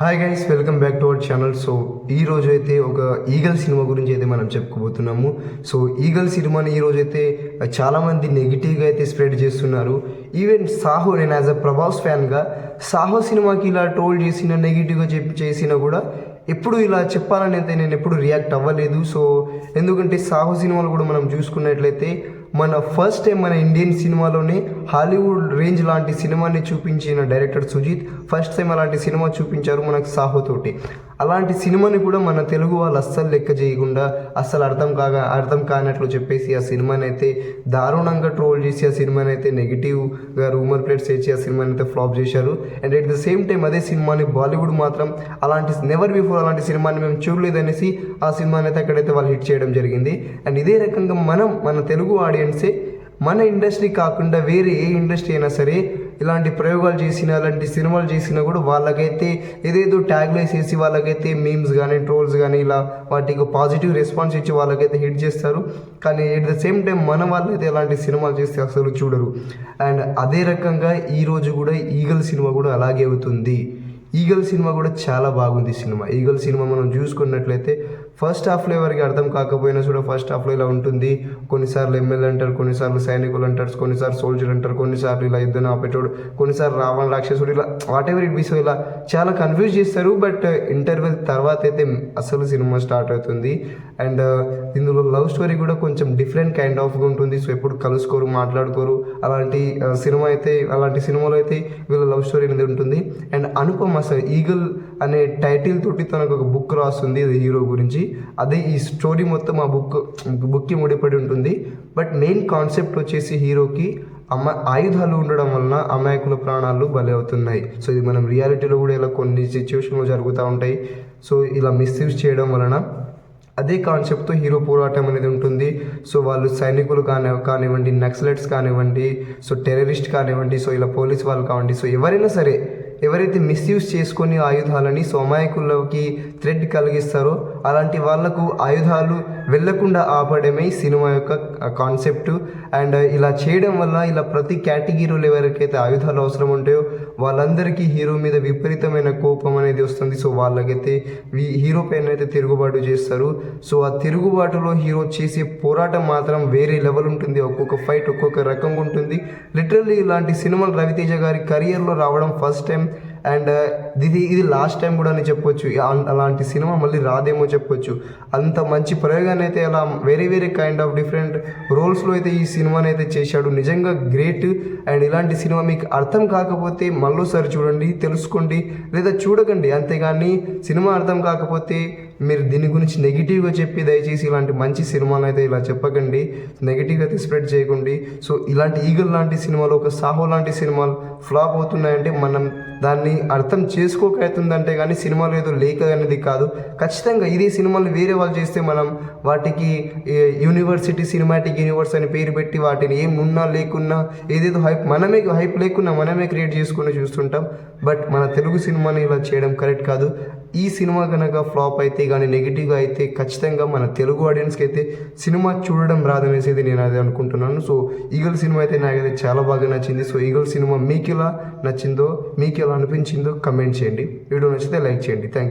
Hi guys welcome back to our channel so ఈ రోజు అయితే ఒక ఈగల్ సినిమా గురించి అయితే మనం చెప్పుకోబోతున్నాము. సో ఈగల్ సినిమాని ఈ రోజు అయితే చాలామంది నెగిటివ్గా అయితే స్ప్రెడ్ చేస్తున్నారు. ఈవెన్ సాహో నేను యాజ్ అ ప్రభాస్ ఫ్యాన్గా సాహో సినిమాకి ఇలా ట్రోల్ చేసిన నెగిటివ్గా చెప్పి చేసినా కూడా ఎప్పుడు ఇలా చెప్పాలని అయితే నేను ఎప్పుడు రియాక్ట్ అవ్వలేదు. సో ఎందుకంటే సాహో సినిమాలు కూడా మనం చూసుకున్నట్లయితే మన ఫస్ట్ టైం మన ఇండియన్ సినిమాలోనే హాలీవుడ్ రేంజ్ లాంటి సినిమాని చూపించిన డైరెక్టర్ సుజీత్ ఫస్ట్ టైం అలాంటి సినిమా చూపించారు మనకు సాహో తోటి. అలాంటి సినిమాని కూడా మన తెలుగు వాళ్ళు అస్సలు లెక్క చేయకుండా అస్సలు అర్థం కాగా అర్థం కానట్లు చెప్పేసి ఆ సినిమాని అయితే దారుణంగా ట్రోల్ చేసి ఆ సినిమాని అయితే నెగిటివ్గా రూమర్ ప్లేట్స్ చేసి ఆ సినిమాని అయితే ఫ్లాప్ చేశారు. And at the same time అదే సినిమాని బాలీవుడ్ మాత్రం అలాంటి నెవర్ బిఫోర్ అలాంటి సినిమాని మేము చూడలేదనేసి ఆ సినిమాని అయితే అక్కడైతే వాళ్ళు హిట్ చేయడం జరిగింది. అండ్ ఇదే రకంగా మనం మన తెలుగు ఆడి ఆడియన్సే మన ఇండస్ట్రీ కాకుండా వేరే ఏ ఇండస్ట్రీ అయినా సరే ఇలాంటి ప్రయోగాలు చేసిన అలాంటి సినిమాలు చేసినా కూడా వాళ్ళకైతే ఏదేదో ట్యాగ్లు వేసేసి వాళ్ళకైతే మీమ్స్ కానీ ట్రోల్స్ కానీ ఇలా వాటికి పాజిటివ్ రెస్పాన్స్ ఇచ్చి వాళ్ళకైతే హిట్ చేస్తారు. కానీ ఎట్ ద సేమ్ టైం మన వాళ్ళైతే ఎలాంటి సినిమాలు చేస్తే అసలు చూడరు. అండ్ అదే రకంగా ఈరోజు కూడా ఈగల్ సినిమా కూడా అలాగే అవుతుంది. ఈగల్ సినిమా కూడా చాలా బాగుంది సినిమా. ఈగల్ సినిమా మనం చూసుకున్నట్లయితే ఫస్ట్ హాఫ్లో ఎవరికి అర్థం కాకపోయినా కూడా ఫస్ట్ హాఫ్లో ఇలా ఉంటుంది. కొన్నిసార్లు ఎమ్మెల్యే అంటారు కొన్నిసార్లు సైనికులు అంటారు కొన్నిసార్లు సోల్జర్ అంటారు కొన్నిసార్లు ఇలా యుద్ధం ఆపేటోడు కొన్నిసార్లు రావణ రాక్షసుడు ఇలా వాట్ ఎవర్ ఇట్ బీస్ ఇలా చాలా కన్ఫ్యూజ్ చేస్తారు. బట్ ఇంటర్వెల్ తర్వాత అయితే అసలు సినిమా స్టార్ట్ అవుతుంది. అండ్ uh, ఇందులో లవ్ స్టోరీ కూడా కొంచెం డిఫరెంట్ కైండ్ ఆఫ్గా ఉంటుంది. సో ఎప్పుడు కలుసుకోరు మాట్లాడుకోరు. అలాంటి uh, సినిమా అయితే అలాంటి సినిమాలో అయితే వీళ్ళ లవ్ స్టోరీ అనేది ఉంటుంది. అండ్ అనుపమ అసలు ఈగల్ అనే టైటిల్ తోటి తనకు ఒక బుక్ రాస్తుంది అది హీరో గురించి. అదే ఈ స్టోరీ మొత్తం ఆ బుక్ బుక్కి ముడిపడి ఉంటుంది. బట్ మెయిన్ కాన్సెప్ట్ వచ్చేసి హీరోకి అమ్మ ఆయుధాలు ఉండడం వలన అమాయకుల ప్రాణాలు బలి అవుతున్నాయి. సో ఇది మనం రియాలిటీలో కూడా ఇలా కొన్ని సిచ్యువేషన్లు జరుగుతూ ఉంటాయి. సో ఇలా మిస్యూజ్ చేయడం వలన అదే కాన్సెప్ట్తో హీరో పోరాటం అనేది ఉంటుంది. సో వాళ్ళు సైనికులు కాని కానివ్వండి నక్సలెట్స్ కానివ్వండి సో టెర్రరిస్ట్ కానివ్వండి సో ఇలా పోలీస్ వాళ్ళు కానివ్వండి సో ఎవరైనా సరే ఎవరైతే మిస్యూజ్ చేసుకొని ఆయుధాలని సోమాయకుల్లోకి థ్రెడ్ కలిగిస్తారో అలాంటి వాళ్ళకు ఆయుధాలు వెళ్ళకుండా ఆపడమే సినిమా యొక్క కాన్సెప్ట్ అండ్ ఇలా చేయడం వల్ల ఇలా ప్రతి కేటగిరీలో ఎవరికైతే ఆయుధాలు అవసరం ఉంటాయో వాళ్ళందరికీ హీరో మీద విపరీతమైన కోపం అనేది వస్తుంది. సో వాళ్ళకైతే హీరో పైన అయితే తిరుగుబాటు చేస్తారు. సో ఆ తిరుగుబాటులో హీరో చేసే పోరాటం మాత్రం వేరే లెవెల్ ఉంటుంది. ఒక్కొక్క ఫైట్ ఒక్కొక్క రకంగా ఉంటుంది. లిటరల్లీ ఇలాంటి సినిమాలు రవితేజ గారి కెరియర్లో రావడం ఫస్ట్ టైం అండ్ uh, ఇది ఇది లాస్ట్ టైం కూడా అని చెప్పొచ్చు. అలాంటి సినిమా మళ్ళీ రాదేమో చెప్పొచ్చు. అంత మంచి ప్రయోగాన్ని అయితే అలా వేరే వేరే కైండ్ ఆఫ్ డిఫరెంట్ రోల్స్లో అయితే ఈ సినిమాని అయితే చేశాడు. నిజంగా గ్రేట్ అండ్ ఇలాంటి సినిమా మీకు అర్థం కాకపోతే మళ్ళీసారి చూడండి తెలుసుకోండి లేదా చూడకండి. అంతేగాని సినిమా అర్థం కాకపోతే మీరు దీని గురించి నెగిటివ్గా చెప్పి దయచేసి ఇలాంటి మంచి సినిమాలు అయితే ఇలా చెప్పకండి. నెగిటివ్గా అయితే స్ప్రెడ్ చేయకండి. సో ఇలాంటి ఈగల్ లాంటి సినిమాలు ఒక సాహో లాంటి సినిమాలు ఫ్లాప్ అవుతున్నాయంటే మనం దాన్ని అర్థం చేసుకోకవుతుందంటే కానీ సినిమాలు ఏదో లేక అనేది కాదు. ఖచ్చితంగా ఇదే సినిమాలు వేరే వాళ్ళు చేస్తే మనం వాటికి యూనివర్సిటీ సినిమాటిక్ యూనివర్స్ అని పేరు పెట్టి వాటిని ఏం ఉన్నా లేకున్నా ఏదేదో హైప్ మనమే హైప్ లేకున్నా మనమే క్రియేట్ చేసుకుని చూస్తుంటాం. బట్ మన తెలుగు సినిమాని ఇలా చేయడం కరెక్ట్ కాదు. ఈ సినిమా కనుక ఫ్లాప్ అయితే కానీ నెగిటివ్గా అయితే ఖచ్చితంగా మన తెలుగు ఆడియన్స్కి అయితే సినిమా చూడడం రాదనేసి అయితే నేను అది అనుకుంటున్నాను. సో ఈగల్ సినిమా అయితే నాకైతే చాలా బాగా నచ్చింది. సో ఈగల్ సినిమా మీకు ఎలా నచ్చిందో మీకు ఎలా అనిపించిందో కమెంట్ చేయండి. వీడియో నచ్చితే లైక్ చేయండి. Thank you